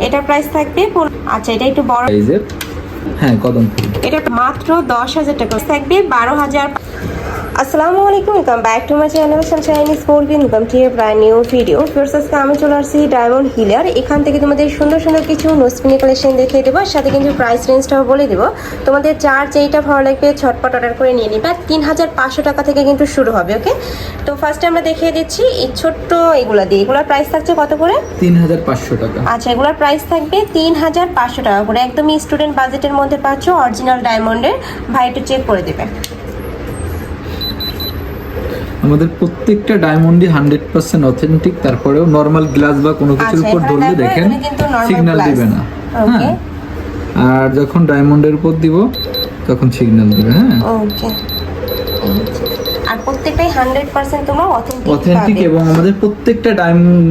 এটা প্রাইস থাকবে আচ্ছা এটা একটু বড় সাইজের হ্যাঁ কদম ফুল। এটা মাত্র দশ হাজার টাকা। থাকবে বারো হাজার আসসালামু আলাইকুম welcome back to my channel sunshine sport income to a brand new video ফিরস আজকে আমি চলে আসছি ডায়মন্ড হিলার এখান থেকে তোমাদের সুন্দর সুন্দর কিছু নোসপিনি কালেকশন দেখিয়ে দেবো। সাথে কিন্তু প্রাইস রেঞ্জটাও বলে দেবো। তোমাদের যার যেইটা ভালো লাগবে ছটপট অর্ডার করে নিয়ে নিবে। আর তিন হাজার পাঁচশো টাকা থেকে কিন্তু শুরু হবে ওকে তো ফার্স্টে আমরা দেখিয়ে দিচ্ছি এই ছোট্ট এগুলা দিয়ে। এগুলোর প্রাইস থাকছে কত করে? তিন হাজার পাঁচশো টাকা। আচ্ছা এগুলোর প্রাইস থাকবে তিন হাজার পাঁচশো টাকা করে। একদমই স্টুডেন্ট বাজেটের মধ্যে পাচ্ছ অরিজিনাল ডায়মন্ডের ভাই একটু চেক করে দেবে। আমাদের প্রত্যেকটা ডায়মন্ডই হান্ড্রেড পার্সেন্ট অথেন্টিক তারপরেও নর্মাল গ্লাস বা কোনো কিছুর আচ্ছা, উপর ধরলে দেখেন সিগন্যাল দিবে না। হ্যাঁ। আর যখন ডায়মন্ডের উপর দিব তখন সিগন্যাল দিবে হ্যাঁ। ওকে আর প্রত্যেকটাই হান্ড্রেড পার্সেন্ট তোমরা অথেন্টিক অথেন্টিক এবং আমাদের প্রত্যেকটা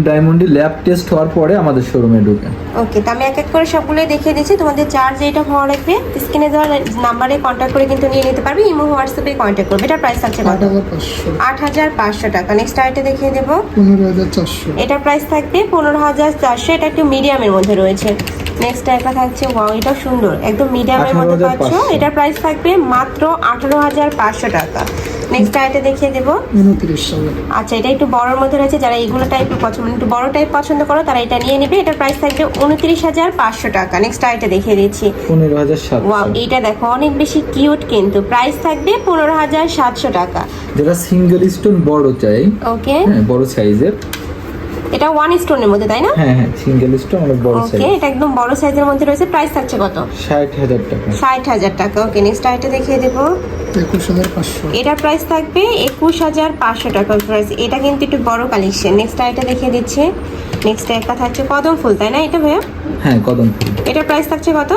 ডায়মন্ডই ল্যাব টেস্ট হওয়ার পরে আমাদের শোরুমে ঢুকে। ওকে তো আমি এক এক করে সবগুলোই দেখিয়ে দিচ্ছি। তোমাদের চার্জ যেটা ভালো লাগবে স্ক্রিনে দেওয়া নাম্বারে কন্ট্যাক্ট করে কিন্তু নিয়ে নিতে পারবে। ইমো হোয়াটসঅ্যাপে কন্ট্যাক্ট করবে। এটার প্রাইস আছে আট কত হাজার পাঁচশো। আট হাজার পাঁচশো টাকা। নেক্সট আইটে দেখিয়ে দেবো। পনেরো হাজার চারশো। এটার প্রাইস থাকবে পনেরো হাজার চারশো। এটা একটু মিডিয়ামের মধ্যে রয়েছে। নেক্সট একটা থাকছে ওয়াও এটা সুন্দর। একদম মিডিয়ামের মধ্যে পাচ্ছ। 18,500 এটার প্রাইস থাকবে মাত্র আঠারো হাজার পাঁচশো টাকা। নেক্সট আইটে দেখিয়ে দেবো। আচ্ছা এটা একটু বড়োর মধ্যে রয়েছে। যারা এইগুলো টাইপের পছন্দ মানে একটু বড় টাইপ পছন্দ করো তারা এটা নিয়ে নেবে। এটার প্রাইস থাকবে উনত্রিশ হাজার পাঁচশো টাকা। নেক্সট আইটে দেখিয়ে দিচ্ছি। পনেরো হাজার ওয়াও এইটা দেখো অনেক বেশি কিউট কিন্তু। প্রাইস থাকবে পনেরো হাজার সাতশো টাকা। যারা সিঙ্গেল স্টোন বড় চাই ওকে হ্যাঁ বড় সাইজের এটা ওয়ান স্টোনের মধ্যে তাই না? হ্যাঁ হ্যাঁ সিঙ্গেল স্টোন অনেক বড় ওকে এটা একদম বড় সাইজের মধ্যে রয়েছে। প্রাইস থাকছে কত? ষাট হাজার টাকা। ষাট হাজার টাকা। ওকে নেক্সট আইটে দেখিয়ে দেবো। একুশ হাজার এটার প্রাইস থাকবে একুশ হাজার পাঁচশো টাকা প্রাইস এটা কিন্তু একটু বড় কালেকশন নেক্সট আইটা দেখিয়ে দিচ্ছি। নেক্সট একটা থাকছে কদম ফুল তাই না এটা ভাইয়া? হ্যাঁ কদম ফুল। এটার প্রাইস থাকছে কত?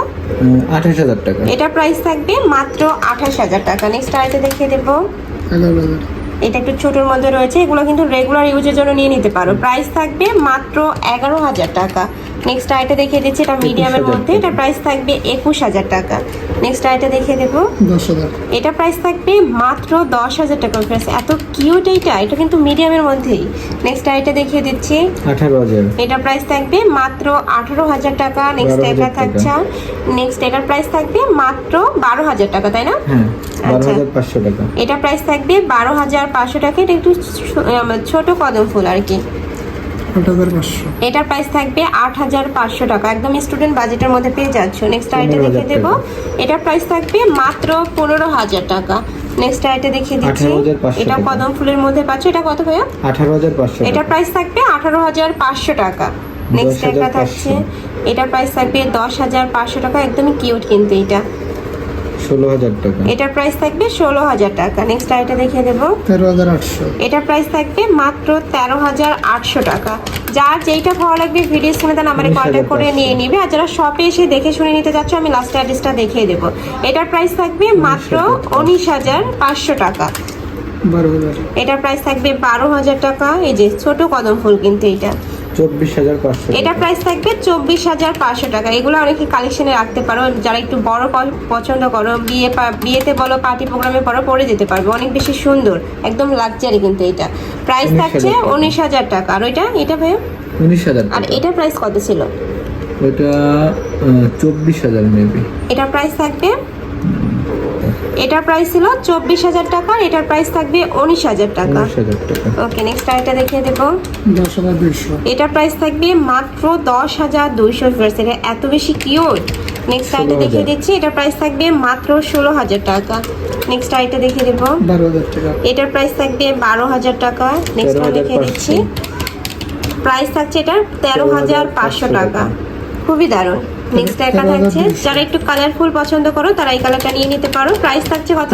আঠাশ হাজার টাকা। এটার প্রাইস থাকবে মাত্র আঠাশ হাজার টাকা। নেক্সট আইটা দেখিয়ে দেবো। হাজার। এটা একটু ছোটোর মধ্যে রয়েছে, এগুলো কিন্তু রেগুলার ইউজের জন্য নিয়ে নিতে পারো। প্রাইস থাকবে মাত্র এগারো হাজার টাকা। নেক্সট আইটা দেখিয়ে দিচ্ছি এটা মিডিয়ামের মধ্যে। এটা প্রাইস থাকবে একুশ হাজার টাকা। নেক্সট আইটা দেখিয়ে দেবো। এটা প্রাইস থাকবে মাত্র দশ হাজার টাকা প্রাইস এত কিউট এইটা এটা কিন্তু মিডিয়ামের মধ্যেই। নেক্সট আইটা দেখিয়ে দিচ্ছি। আঠারো হাজার। এটা প্রাইস থাকবে মাত্র আঠারো হাজার টাকা। নেক্সট 12,000 এটা থাকছে নেক্সট এটার প্রাইস থাকবে মাত্র বারো হাজার টাকা তাই না? হ্যাঁ আচ্ছা। হাজার পাঁচশো টাকা। এটা প্রাইস থাকবে বারো হাজার পাঁচশো টাকা। এটা একটু ছোট কদম ফুল আর কি। এটার প্রাইস থাকবে আট হাজার পাঁচশো টাকা। একদম স্টুডেন্ট বাজেটের মধ্যে পেয়ে যাচ্ছ। নেক্সট আইটে 15,000 দেখে দেবো। এটার প্রাইস থাকবে মাত্র পনেরো হাজার টাকা। নেক্সট আইটে দেখিয়ে দিচ্ছি। এটা। কদম ফুলের মধ্যে পাচ্ছ। এটা কত ভাইয়া? আঠারো হাজার পাঁচশো এটার প্রাইস থাকবে আঠারো হাজার পাঁচশো টাকা। নেক্সট একটা থাকছে। এটার প্রাইস থাকবে দশ হাজার পাঁচশো টাকা। একদমই কিউট কিন্তু এটা। ষোলো হাজার টাকা। এটার প্রাইস থাকবে ষোলো হাজার টাকা। নেক্সট আইটা দেখিয়ে দেবো। তেরো হাজার আটশো। এটার প্রাইস থাকবে মাত্র তেরো হাজার আটশো টাকা। যার যেইটা ভালো লাগবে ভিডিও স্ক্রিনে তার নাম্বারে 19,500 কন্ট্যাক্ট করে নিয়ে নিবে। আর যারা শপে এসে দেখে শুনে নিতে যাচ্ছ আমি লাস্ট অ্যাড্রেসটা দেখিয়ে দেবো। এটার প্রাইস থাকবে মাত্র উনিশ হাজার পাঁচশো টাকা। এটার প্রাইস থাকবে বারো হাজার টাকা। এই যে ছোট কদম ফুল কিন্তু এটা পাঁচশো এটা প্রাইস থাকবে চব্বিশ হাজার পাঁচশো টাকা। এগুলো অনেকে কালেকশনে রাখতে পারো। যারা একটু বড় পছন্দ করো বিয়ে বিয়েতে বলো পার্টি প্রোগ্রামে পরো পরে যেতে পারবে। অনেক বেশি সুন্দর একদম লাক্সারি কিন্তু এটা। প্রাইস থাকছে উনিশ হাজার টাকা। আর ওইটা এটা ভাই উনিশ হাজার আর এটার প্রাইস কত ছিল? ওইটা চব্বিশ হাজার মেবি এটার প্রাইস থাকবে এটার প্রাইস ছিল চব্বিশ হাজার টাকা এটার প্রাইস থাকবে উনিশ হাজার টাকা। ওকে নেক্সট আরেকটা দেখিয়ে দেবো। এটার প্রাইস থাকবে মাত্র দশ হাজার দুইশো এটা এত বেশি কিউট নেক্সট আইটা দেখিয়ে দিচ্ছি। এটার প্রাইস থাকবে মাত্র ষোলো হাজার টাকা। নেক্সট আইটা দেখিয়ে দেবো। বারো হাজার টাকা। এটার প্রাইস থাকবে বারো হাজার টাকা। নেক্সট দেখিয়ে দিচ্ছি। প্রাইস থাকছে এটার তেরো হাজার পাঁচশো টাকা। খুবই দারুণ। নেক্সট একটা থাকছে যারা একটু কালারফুল পছন্দ করো তারা এই কালারটা নিয়ে নিতে পারো। প্রাইস থাকছে কত?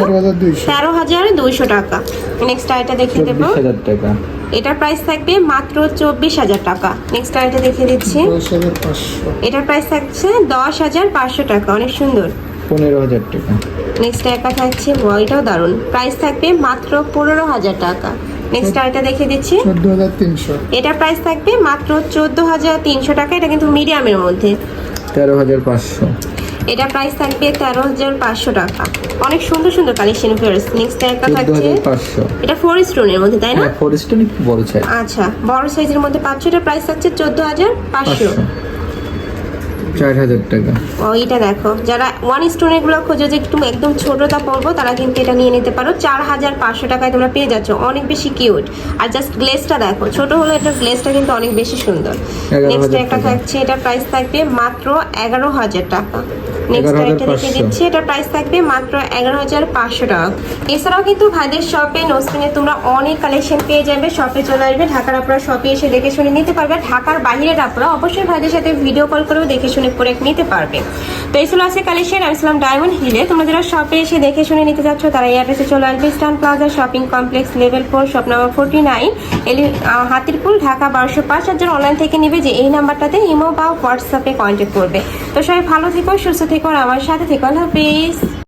তেরো হাজার দুইশো। টাকা। নেক্সট আইটা দেখিয়ে দেবো। এটার প্রাইস থাকবে মাত্র চব্বিশ হাজার টাকা। নেক্সট আইটা দেখিয়ে দিচ্ছি। এটার প্রাইস থাকছে দশ হাজার পাঁচশো টাকা। অনেক সুন্দর। পনেরো হাজার টাকা। নেক্সট একটা থাকছে এটাও দারুণ। প্রাইস থাকবে মাত্র পনেরো হাজার টাকা। নেক্সট আরেকটা দেখিয়ে দিচ্ছি। এটার প্রাইস থাকবে মাত্র চোদ্দ হাজার তিনশো টাকা। এটা কিন্তু মিডিয়ামের মধ্যে। তেরো হাজার পাঁচশো। এটা প্রাইস থাকবে তেরো হাজার পাঁচশো টাকা। অনেক সুন্দর সুন্দর কালেকশন ফেরস নেক্সট একটা থাকছে এটা ফোর স্টোনের মধ্যে তাই না? ফোর স্টোন বড় সাইজ আচ্ছা বড় সাইজের মধ্যে পাচ্ছ এটা প্রাইস থাকছে চোদ্দ হাজার পাঁচশো। চার হাজার টাকা। ও এটা দেখো। যারা ওয়ান স্টোনেরগুলো খোঁজো যে একটু একদম ছোটটা পরবো তারা কিন্তু এটা নিয়ে নিতে পারো। চার হাজার পাঁচশো টাকায় তোমরা পেয়ে যাচ্ছ। অনেক বেশি কিউট আর জাস্ট গ্লেসটা দেখো ছোট হলো এটার গ্লেসটা কিন্তু অনেক বেশি সুন্দর। নেক্সট একটা থাকছে এটার প্রাইস থাকবে মাত্র এগারো হাজার টাকা। নেক্সট 11,500 একটা দেখে দিচ্ছি প্রাইস থাকবে মাত্র এগারো হাজার পাঁচশো টাকা। এছাড়াও কিন্তু ভাইদের শপে নোসপিনে তোমরা অনেক কালেকশন পেয়ে যাবে। শপে চলে আসবে ঢাকার আপনারা শপে এসে দেখে শুনে নিতে পারবে। ঢাকার বাইরের আপনারা অবশ্যই ভাইদের সাথে ভিডিও কল করেও দেখে শুনে করে নিতে পারবে। তো এই ছিল আছে কালেকশন, আমি ছিলাম ডায়মন্ড হিলে। তোমরা যারা শপে এসে দেখে শুনে নিতে যাচ্ছ তারা এই অ্যাড্রেসে চলে আসবে। স্টান plaza shopping complex, level four, shop number forty nine এলি হাতিরপুল, ঢাকা বারোশো পাঁচ। আর অনলাইন থেকে নিবে যে এই নাম্বারটাতে ইমো বা হোয়াটসঅ্যাপে কন্ট্যাক্ট করবে। তো সবাই ভালো থেকো, সুস্থ থেকো, আর আমার সাথে থেকো। আল্লাহ হাফিজ।